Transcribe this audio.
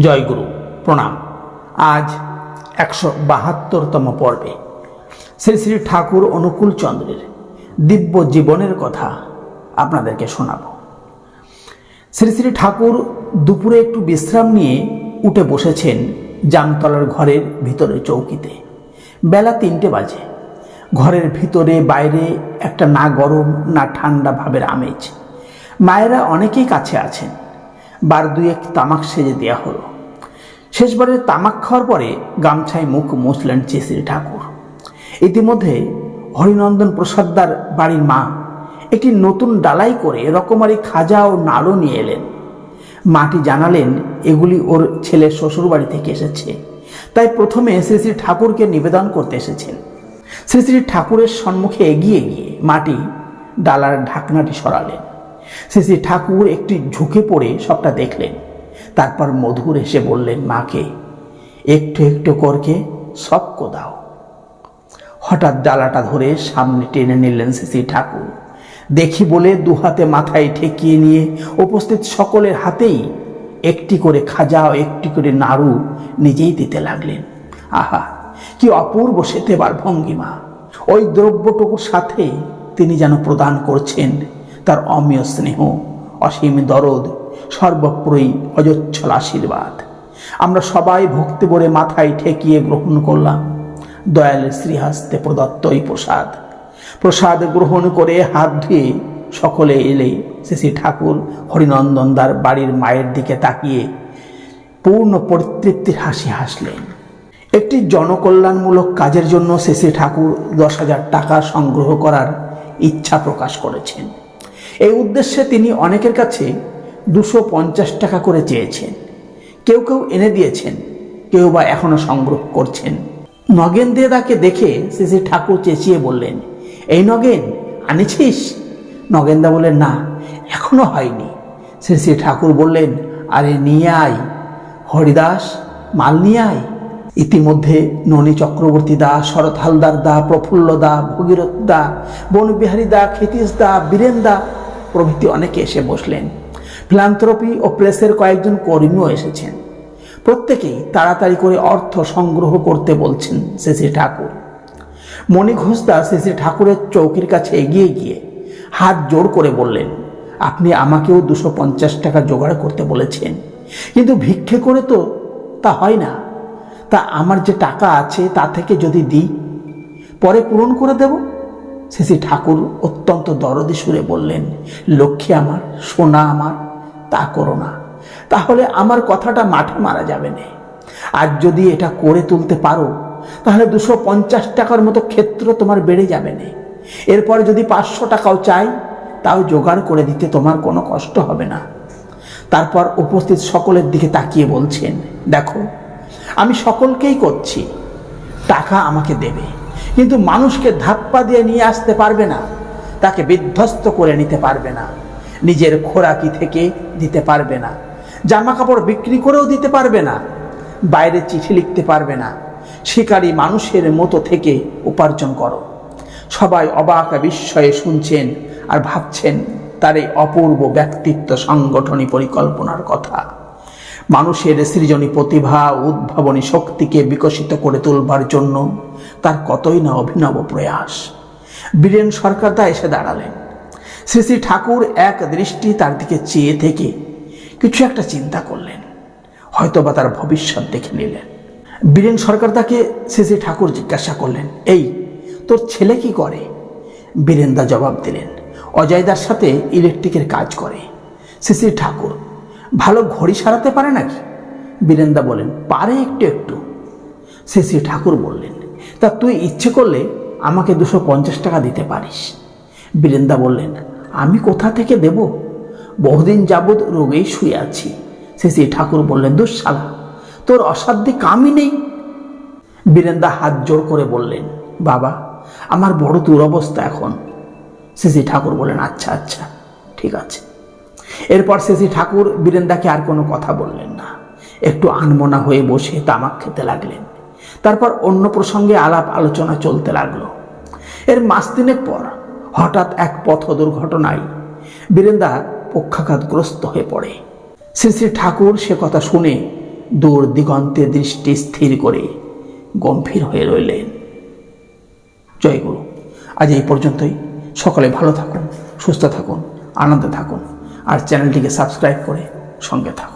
জয়গুরু, প্রণাম। আজ একশো বাহাত্তরতম পর্বে। শ্রী শ্রী ঠাকুর অনুকূল চন্দ্রের দিব্য জীবনের কথা আপনাদেরকে শোনাব। শ্রী শ্রী ঠাকুর দুপুরে একটু বিশ্রাম নিয়ে উঠে বসেছেন জামতলার ঘরের ভিতরে চৌকিতে। বেলা তিনটে বাজে। ঘরের ভিতরে, বাইরে একটা না গরম, না ঠান্ডা ভাবের আমেজ। মায়েরা অনেকেই কাছে আছেন। বার দুয়েক তামাক সেজে দেওয়া হলো। শেষবারের তামাক খাওয়ার পরে গামছায় মুখ মুছলেন চেসির ঠাকুর। ইতিমধ্যে হরিনন্দন প্রসাদদার বাড়ির মা একটি নতুন ডালাই করে রকমারি খাজা ও নাড়ু নিয়ে এলেন। মাটি জানালেন, এগুলি ওর ছেলের শ্বশুর বাড়ি থেকে এসেছে। তাই প্রথমে শ্রী শ্রী ঠাকুরকে নিবেদন করতে এসেছেন। শ্রী শ্রী ঠাকুরের সম্মুখে এগিয়ে গিয়ে মাটি ডালার ঢাকনাটি সরালেন। শ্রী শ্রী ঠাকুর একটি ঝুঁকে পড়ে সবটা দেখলেন। তারপর মধুর এসে বললেন, মাকে, একটু একটু করকে সবক দাও। হঠাৎ ডালাটা ধরে সামনে টেনে নিলেন শ্রী ঠাকুর। দেখি বলে দুহাতে মাথায় ঠেকিয়ে নিয়ে উপস্থিত সকলের হাতেই একটি করে খাজা ও একটি করে নাড়ু নিজেই দিতে লাগলেন। আহা, কি অপূর্ব সেতেবার ভঙ্গিমা। ওই দ্রব্যটুকুর সাথে তিনি যেন প্রদান করছেন তার অমীয় স্নেহ, অসীম দরদ সর্বপ্রয়ী অজচ্ছল আশীর্বাদ। আমরা সবাই ভক্তি ভরে মাথায় ঠেকিয়ে গ্রহণ করলাম। দয়ালের শ্রীহাস্তে প্রদত্ত এই প্রসাদ। প্রসাদ গ্রহণ করে হাত ধুয়ে সকলে এলে শ্রী ঠাকুর হরিনন্দনদার বাড়ির মায়ের দিকে তাকিয়ে পূর্ণ পরিতৃপ্তির হাসি হাসলেন। একটি জনকল্যাণমূলক কাজের জন্য শ্রী ঠাকুর দশ হাজার টাকা সংগ্রহ করার ইচ্ছা প্রকাশ করেছেন। এই উদ্দেশ্যে তিনি অনেকের কাছে দুশো পঞ্চাশ টাকা করে চেয়েছেন। কেউ কেউ এনে দিয়েছেন, কেউ বা এখনও সংগ্রহ করছেন। নগেন দেদাকে দেখে শ্রী ঠাকুর চেঁচিয়ে বললেন, এই নগেন, আনেছিস? নগেনদা বললেন, না, এখনও হয়নি। শ্রী শ্রী ঠাকুর বললেন, আরে নিয়ে আয়, হরিদাস, মাল নিয়ে আয়। ইতিমধ্যে ননী চক্রবর্তী দা, শরৎ হালদার দা, প্রফুল্ল দা, ভগীরথ দা, বনবিহারী দা, ক্ষিতীশ দা, বীরেন দা প্রভৃতি অনেকে এসে বসলেন। ফিলান্থ্রপি ও প্রেসের কয়েকজন কর্মীও এসেছেন। প্রত্যেকেই তাড়াতাড়ি করে অর্থ সংগ্রহ করতে বলছেন শ্রী ঠাকুর। মণি ঘোষদা শ্রী ঠাকুরের চৌকির কাছে এগিয়ে গিয়ে হাত জোর করে বললেন, আপনি আমাকেও দুশো পঞ্চাশ টাকা জোগাড় করতে বলেছেন। কিন্তু ভিক্ষে করে তো তা হয় না। তা আমার যে টাকা আছে তা থেকে যদি দিই, পরে পূরণ করে দেব? শ্রী ঠাকুর অত্যন্ত দরদি সুরে বললেন, লক্ষ্মী আমার, সোনা আমার তা করো না। তাহলে আমার কথাটা মাঠে মারা যাবে না। আর যদি এটা করে তুলতে পারো, তাহলে দুশো পঞ্চাশ টাকার মতো ক্ষেত্র তোমার বেড়ে যাবে না। এরপরে যদি পাঁচশো টাকাও চাই, তাও জোগাড় করে দিতে তোমার কোনো কষ্ট হবে না। তারপর উপস্থিত সকলের দিকে তাকিয়ে বলছেন, দেখো, আমি সকলকেই করছি। টাকা আমাকে দেবে, কিন্তু মানুষকে ধাপ্পা দিয়ে নিয়ে আসতে পারবে না। তাকে বিধ্বস্ত করে নিতে পারবে না। নিজের খোরাকি থেকে দিতে পারবে না। জামা কাপড় বিক্রি করেও দিতে পারবে না। বাইরে চিঠি লিখতে পারবে না। শিকারী মানুষের মতো থেকে উপার্জন করো। সবাই অবাক বিস্ময়ে শুনছেন আর ভাবছেন, তার এই অপূর্ব ব্যক্তিত্ব সংগঠনী পরিকল্পনার কথা। মানুষের সৃজনী প্রতিভা, উদ্ভাবনী শক্তিকে বিকশিত করে তুলবার জন্য তার কতই না অভিনব প্রয়াস। বীরেন সরকারদা এসে দাঁড়ালেন। শ্রী শ্রী ঠাকুর এক দৃষ্টি তার দিকে চেয়ে থেকে কিছু একটা চিন্তা করলেন, হয়তোবা তার ভবিষ্যৎ দেখে নিলেন। বীরেন সরকার তাকে শ্রী শ্রী ঠাকুর জিজ্ঞাসা করলেন, এই, তোর ছেলে কি করে? বীরেন্দা জবাব দিলেন, অজয়দার সাথে ইলেকট্রিকের কাজ করে। শ্রী শ্রী ঠাকুর, ভালো ঘড়ি সারাতে পারে নাকি? বীরেন্দা বলেন, পারে একটু একটু। শ্রী শ্রী ঠাকুর বললেন, তা তুই ইচ্ছে করলে আমাকে দুশো পঞ্চাশ টাকা দিতে পারিস। বীরেন্দা বললেন আমি কোথা থেকে দেব? বহুদিন যাবৎ রোগেই শুয়ে আছি। শ্রী ঠাকুর বললেন, দুঃশালা, তোর অসাধ্য কামই নেই? বীরেন্দা হাত জোর করে বললেন, বাবা, আমার বড় দুরবস্থা এখন। শ্রী ঠাকুর বললেন আচ্ছা আচ্ছা ঠিক আছে। এরপর শ্রী ঠাকুর বীরেন্দাকে আর কোনো কথা বললেন না। একটু আনমনা হয়ে বসে তামাক খেতে লাগলেন। তারপর অন্য প্রসঙ্গে আলাপ আলোচনা চলতে লাগল। এর মাস তিনেক পর হঠাৎ এক পথ দুর্ঘটনায় বীরেন্দা পক্ষাঘাতগ্রস্ত হয়ে পড়ে। শ্রী শ্রী ঠাকুর সে কথা শুনে দূর দিগন্তে দৃষ্টি স্থির করে গম্ভীর হয়ে রইলেন। জয় গুরু, আজ এই পর্যন্তই। সকলে ভালো থাকুন, সুস্থ থাকুন, আনন্দে থাকুন, আর চ্যানেলটিকে সাবস্ক্রাইব করে সঙ্গে থাকুন।